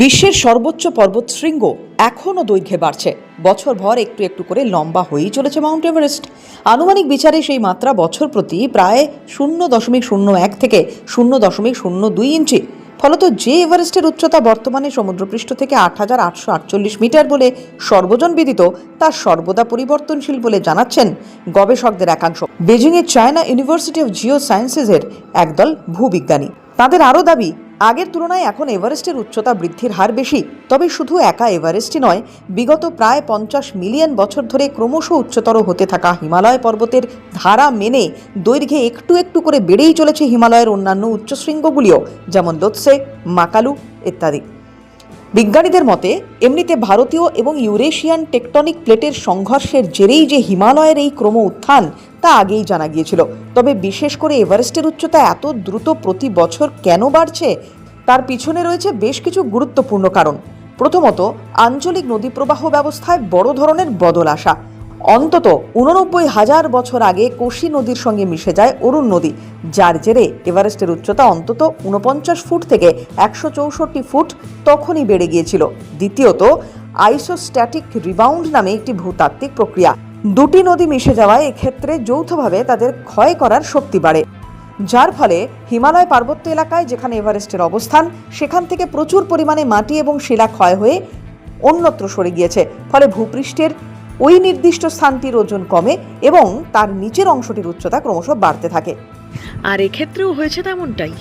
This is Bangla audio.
বিশ্বের সর্বোচ্চ পর্বতশৃঙ্গ এখনও দৈর্ঘ্যে বাড়ছে। বছরভর একটু একটু করে লম্বা হয়েই চলেছে মাউন্ট এভারেস্ট। আনুমানিক বিচারে সেই মাত্রা বছর প্রতি প্রায় শূন্য দশমিক শূন্য এক থেকে শূন্য দশমিক শূন্য দুই ইঞ্চি। ফলত যে এভারেস্টের উচ্চতা বর্তমানে সমুদ্রপৃষ্ঠ থেকে আট হাজার আটশো আটচল্লিশ মিটার বলে সর্বজন বিদিত, তা সর্বদা পরিবর্তনশীল বলে জানাচ্ছেন গবেষকদের একাংশ। বেজিংয়ের চায়না ইউনিভার্সিটি অফ জিও সায়েন্সেসের একদল ভূবিজ্ঞানী। তাদের আরও দাবি আগের তুলনায় এখন এভারেস্টের উচ্চতা বৃদ্ধির হার বেশি। তবে শুধু একা এভারেস্টই নয়, বিগত প্রায় পঞ্চাশ মিলিয়ন বছর ধরে ক্রমশ উচ্চতর হতে থাকা হিমালয় পর্বতের ধারা মেনে দৈর্ঘ্যে একটু একটু করে বেড়েই চলেছে হিমালয়ের অন্যান্য উচ্চশৃঙ্গগুলিও, যেমন লোৎসে, মাকালু ইত্যাদি। বিজ্ঞানীদের মতে, এমনিতে ভারতীয় এবং ইউরেশিয়ান টেকটনিক প্লেটের সংঘর্ষের জেরেই যে হিমালয়ের এই ক্রম উত্থান, তা আগেই জানা গিয়েছিল। তবে বিশেষ করে এভারেস্টের উচ্চতা এত দ্রুত প্রতি বছর কেন বাড়ছে, তার পিছনে রয়েছে বেশ কিছু গুরুত্বপূর্ণ কারণ। প্রথমত, আঞ্চলিক নদী প্রবাহ ব্যবস্থায় বড় ধরনের বদল আসা। অন্তত উননব্বই হাজার বছর আগে কোশি নদীর সঙ্গে মিশে যায় অরুণ নদী, যার জেরে এভারেস্টের উচ্চতা অন্তত উনপঞ্চাশ ফুট থেকে একশো চৌষট্টি ফুট তখনই বেড়ে গিয়েছিল। দ্বিতীয়ত, আইসোস্ট্যাটিক রিবাউন্ড নামে একটি ভূতাত্ত্বিক প্রক্রিয়া। দুটি নদী মিশে যাওয়ায় এক্ষেত্রে যৌথভাবে তাদের ক্ষয় করার শক্তি বাড়ে। যার ফলে হিমালয় পার্বত্য এলাকায় যেখানে এভারেস্টের অবস্থান, সেখান থেকে প্রচুর পরিমাণে মাটি এবং শিলা ক্ষয় হয়ে অন্যত্র সরে গিয়েছে। ফলে ভূপৃষ্ঠের ওই নির্দিষ্ট স্থানটির ওজন কমে এবং তার নিচের অংশটির উচ্চতা ক্রমশ বাড়তে থাকে। আর এক্ষেত্রেও হয়েছে তেমনটাই।